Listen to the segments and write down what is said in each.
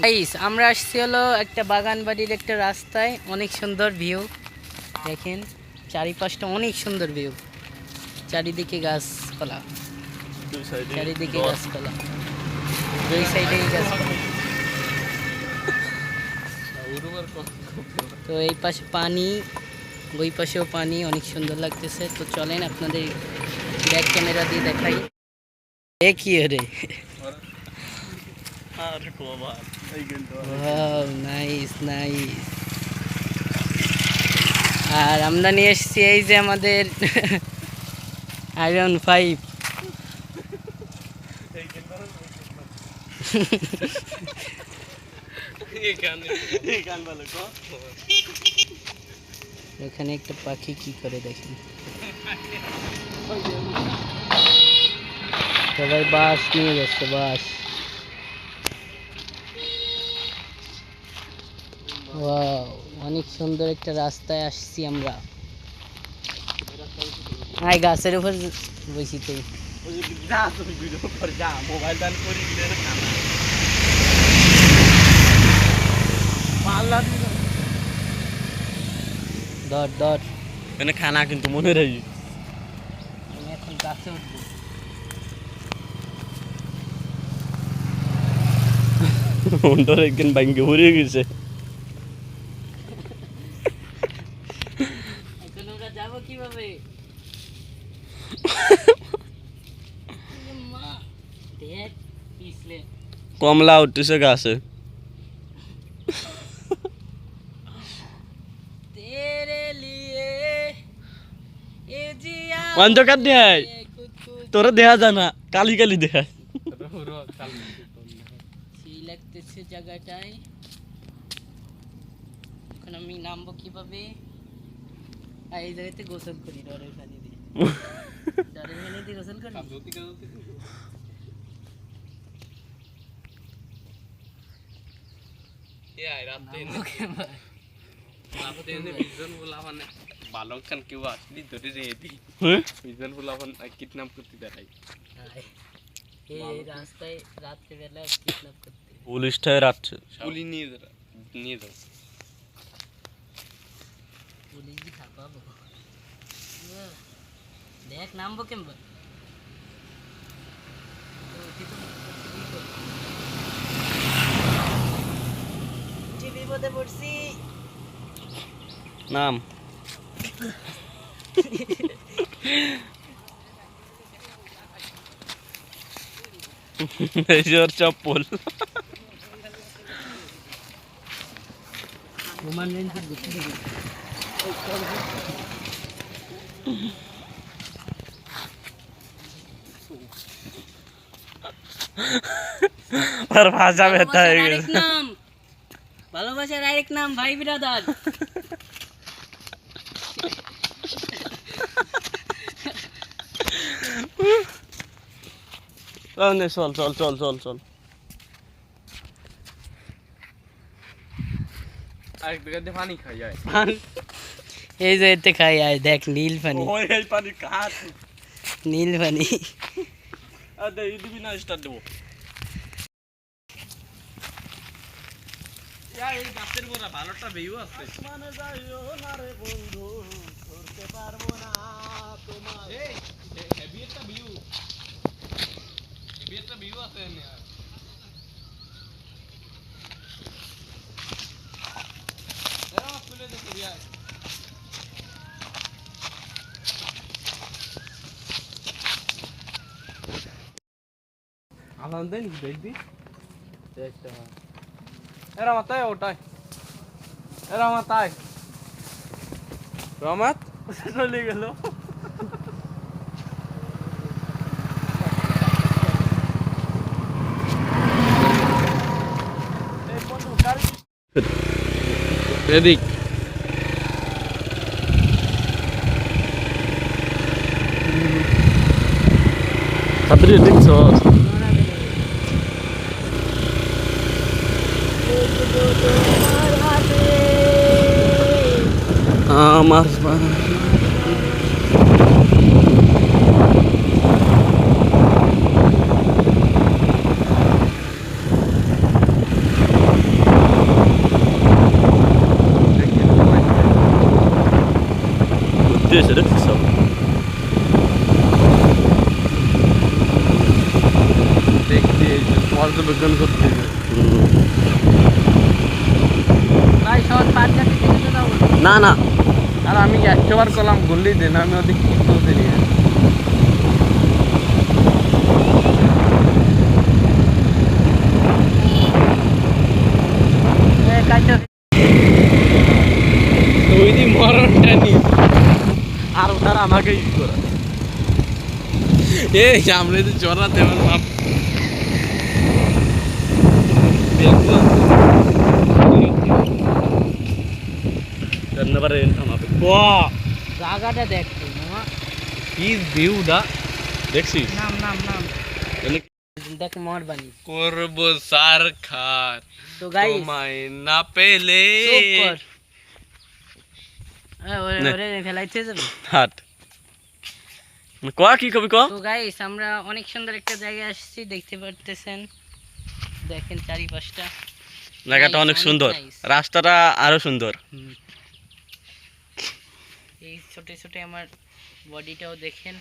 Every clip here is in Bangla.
গাইস আমরা আসছি হলো একটা বাগান বাড়ির একটা রাস্তায় অনেক সুন্দর ভিউ দেখেন চারিপাশটা অনেক সুন্দর ভিউ চারিদিকে গাছপালা। চারিদিকে গাছপালা। দুই সাইডে গাছপালা। তো এই পাশে পানি ওই পাশেও পানি অনেক সুন্দর লাগতেছে। তো চলেন আপনাদের ব্যাক ক্যামেরা দিয়ে দেখাই। এ কি রে? নাইস নাইস আর আমরা নিয়ে এসেছি এই যে আমাদের আয়রন ফাইভ এখানে একটা পাখি কি করে দেখি? সবাই বাস নিয়ে যাচ্ছে বাস অনেক সুন্দর একটা রাস্তায় আসছি আমরা। আই গাছের উপর বসি তুই। ধর ধর। এখানে খানা কিন্তু মনে রাখি এখন গাছে উঠবো। ওটার একদিন ব্যাংকে ভরে গেছে এখন আমরা যাব কীভাবে মা দেখ পিছলে কমলা উঠতেছে গাছে। অন্ধকার দেখায় তোর দেখা যায় না কালি কালি দেখায় লাগতেছে জায়গাটায়। এখন আমি নামবো কীভাবে? এই জায়গাতে গোসল করি ডরের দিয়ে। পানি দিয়ে গোসল করি? নামবো কীভাবে? কেউ আসলি ধরে রেয়ে হ্যাঁ? বিজন ফুলাফান কিডন্যাপ করতে দেখাই। রাস্তায় রাত্রেবেলা কিডন্যাপ করতে। পুলিশটাই রাখছে। গুলি নিয়ে নিয়ে যাও। পুলিশ কি দেখ নামবো কেমন? বিপদে পড়ছি নাম এই যে ওর চপ্পল রোমান রেঞ্জের ঘুরতে থাকি আর ভাষা ব্যথা ভালোবাসার গেছে আরেক নাম ভাই বিরাদার চল চল চল চল চল। এই যে এতে খাই আয় দেখ নীল পানি। নীল পানি। আর দিবি না স্টার্ট দেবো। এই গাছের গোড়া ভালোটা ভিউ আছে। মানে যাইও না রে বন্ধু করতে পারব না তোমার এই হেভি একটা ভিউ হেভি একটা ভিউ আছে এনে এরা তুলে দেখে দিয়া আনন্দ নেই দেখবি? এরা মাথায় ওটাই। এরা মাথায় রমাত চলে গেল। এদিক তাড়াতাড়ি দেখছ? আমার Döser det så. দেখতে পর্যবেক্ষণ করতে না না। আর আমি একশো বার করলাম? গুল্লি দেন আমি ওদিক কি তুলতে নিয়ে কাটো ওই দিন মরণটা নি আর ওটার আমাকে ই করা এই সামনে তো চড়া দেওয়ার বাপ রান্নাবারে আমাকে জায়গাটা দেখ তুই, মামা। কি ভিউটা দেখছিস? নাম নাম নাম। দেখ মোর বানি করব সার খার তো গাইস তোমায় না পেলে চুপ কর। ওরে ওরে ফেলাইতে যাবে? হাট। ক কি কবি ক? তো গাইস আমরা অনেক সুন্দর একটা জায়গায় আসছি দেখতে পারতেছেন। দেখেন চারিপাশটা। জায়গাটা অনেক সুন্দর। রাস্তাটা আরও সুন্দর। এই ছোট ছোট আমার বডিটাও দেখেন।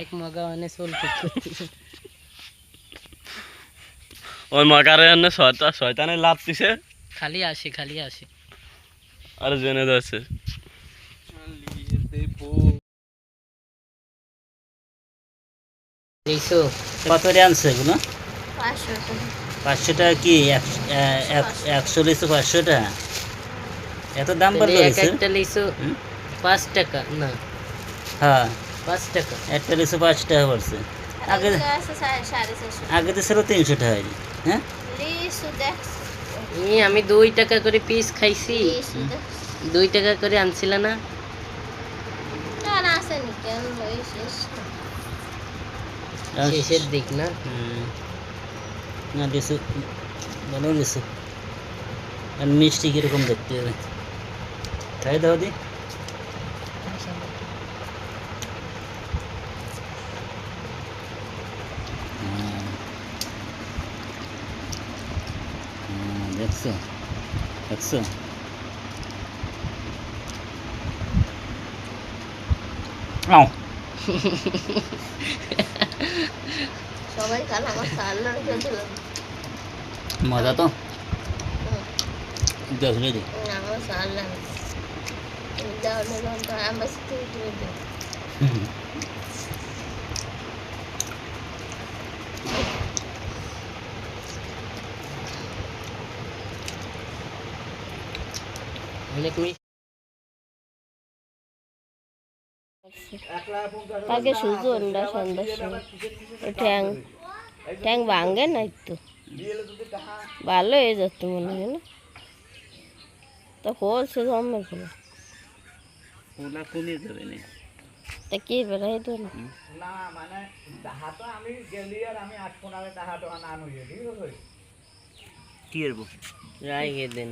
এক মগা মানে সোল ওই এনে শয়তা শয়তানে লাভ দিছে। খালি আসে খালি আসে। আর জেনে যাচ্ছে। দেখছ? কত করে আনছে এগুলো। পাঁচশো টাকা কি? একশো- এ- এক- একশো লিচু পাঁচশো টাকা এত দাম লিচু একটা লিচু হুম? পাঁচ টাকা না। হ্যাঁ। পাঁচ টাকা। একটা লিচু পাঁচ টাকা পড়ছে। আগে আগে তো ছিল তিনশো টাকা হ্যাঁ? আমি দুই টাকা করে পিস খাইছি। দুই টাকা করে আনছিল না? আর আসেনি। কেন? ওই শেষ। শেষের দিক না? হুম। না লিচু ভালো লিচু আর মিষ্টি কীরকম দেখতে হবে খাই দাও দেখছ দেখছ আও সবাই কাল আমার সাল্লার খেয়েছিলাম মজা তো দেখলে দি আমার সাল্লার দাও নিলাম তো আমার সাথে দিয়ে দিও অনেক মিষ্টি কালকে অন্ডা সন্ধ্যার সময় ও ঠ্যাং ঠ্যাং ভাঙে না একটু। ভালো হয়ে যাচ্ছে মনে হয় না? তো হলছে জন্মের ফলে ওলা না তা কি বেড়াই তো? না কি করব? দেন।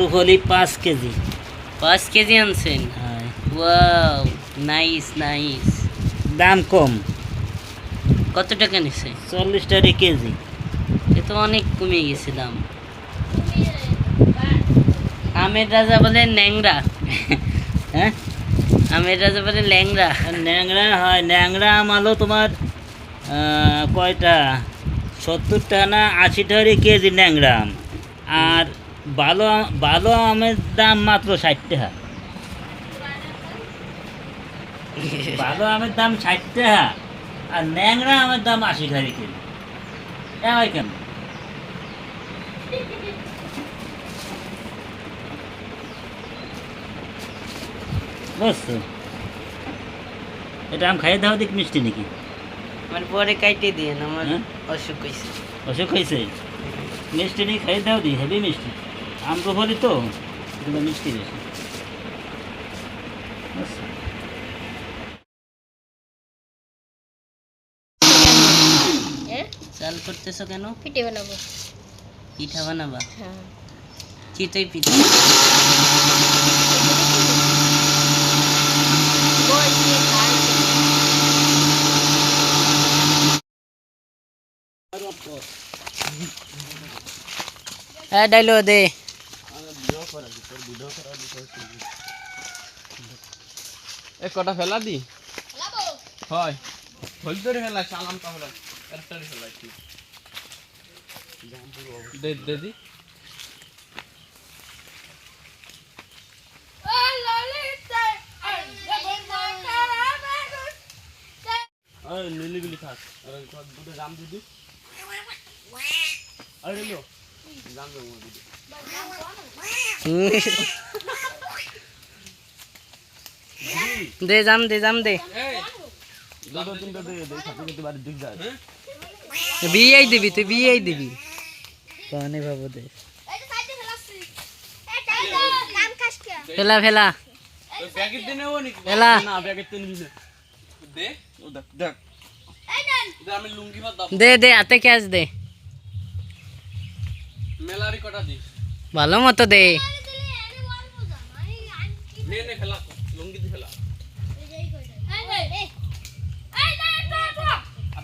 ব্রুকলি পাঁচ কেজি। পাঁচ কেজি আনছেন? হ্যাঁ। Wow nice nice. দাম কম। কত টাকা নিছে? চল্লিশ টাকা কেজি। এ তো অনেক কমে গেছে দাম। আমের রাজা বলে ন্যাংরা। হ্যাঁ? আমের রাজা বলে ল্যাংরা ন্যাংরা হয় ন্যাংরা আম আলো তোমার কয়টা? সত্তর টাকা না আশি টাকা কেজি ন্যাংরা আম। আর ভালো ভালো আমের দাম মাত্র ষাট টাকা। ভালো আমের দাম ষাট টাকা আর ন্যাংরা আমের দাম আশি টাকা কেজি। এ কেন? বুঝছ? এটা আম খাইয়ে দাও দেখ মিষ্টি নাকি? আমার পরে কাইটে দিয়ে আমার হ্যাঁ? অসুখ হয়েছে অসুখ হয়েছে মিষ্টি নিয়ে খাইয়ে দাও দি হেভি মিষ্টি। আম্রফলি তো? এগুলো মিষ্টি বেশি। হ্যাঁ? চাল করতেছো কেন? পিঠে বানাবো। পিঠা বানাবা? হ্যাঁ। চিতই পিঠা। হ্যাঁ, ডাইলো দে। এ কটা ফেলা দি? হয়। হলতে ফেলা সালাম কা ফেলা একটা ফেলা কি দে দে। দি আরে লিলি গুলি থাক। আরে কত দুটো জাম দিদি আরে লো জাম দে। মো দিদি দে যাম দে যাম দে। যায়। বিয়েই দিবি তুই বিয়েই দিবি। কনে বাবু দে। ফেলা ফেলা। ফেলা। দে দে দে ক্যাশ দে। ভালো মতো দে। নে নে ফেলা লুঙ্গি দি ফেলা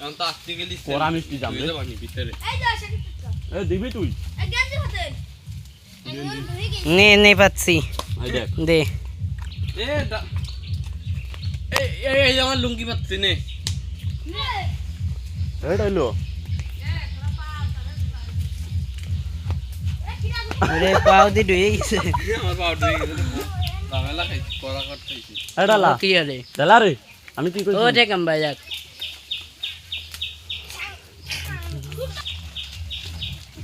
এখন তো আসতে গেলি কোরা মিষ্টি যাম রে বানি ভিতরে। এ দিবি তুই। নে নে। পাচ্ছি। দে। এই আমার লুঙ্গি পাচ্ছি নে। পাও ডুয়ে গেছে। আমার গেছে কি রে। আমি কি ও রে কাম ভাই যাক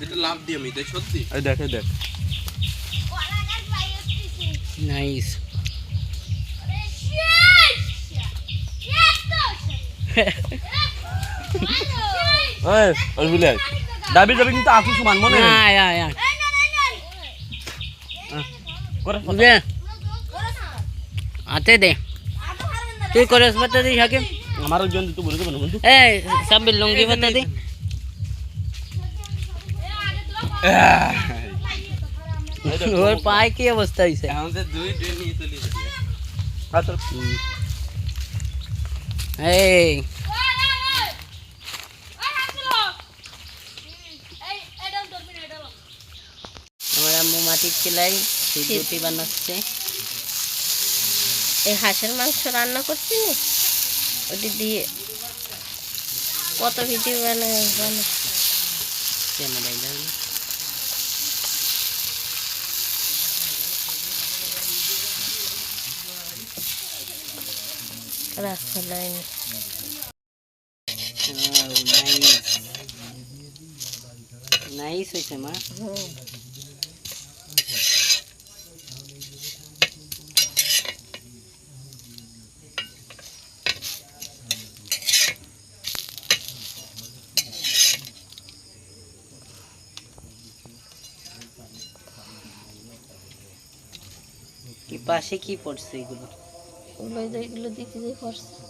এটা লাভ দিয়ে আমি দেখ সত্যি? এই দেখ এই দেখ। নাইস এই ওই বলে। দাবি দাবি কিন্তু আসু সমান মনে না আয়া আয়া করে দে। হাতে দে। তুই করস বাতা দি হাকে আমার একজন তো বলে দেবো না বন্ধু। এ সব লুঙ্গি বাতা দি। ওর পায়ে কি অবস্থা হইছে? আমাদের দুই ট্রেন নিয়ে চলে আচ্ছা এই। আমার আম্মু মাটির চুলাই রুটি বানাচ্ছে। এই হাঁসের মাংস রান্না করছি ওটি দিয়ে কত ভিডিও বানায় বানায়। ক্যামেরায় দাও না। রাস্তা লাইনে নাইস হয়েছে মা কি পাশে কি পড়ছে এগুলো ওগুলো এগুলো দিকে দিয়ে করছে।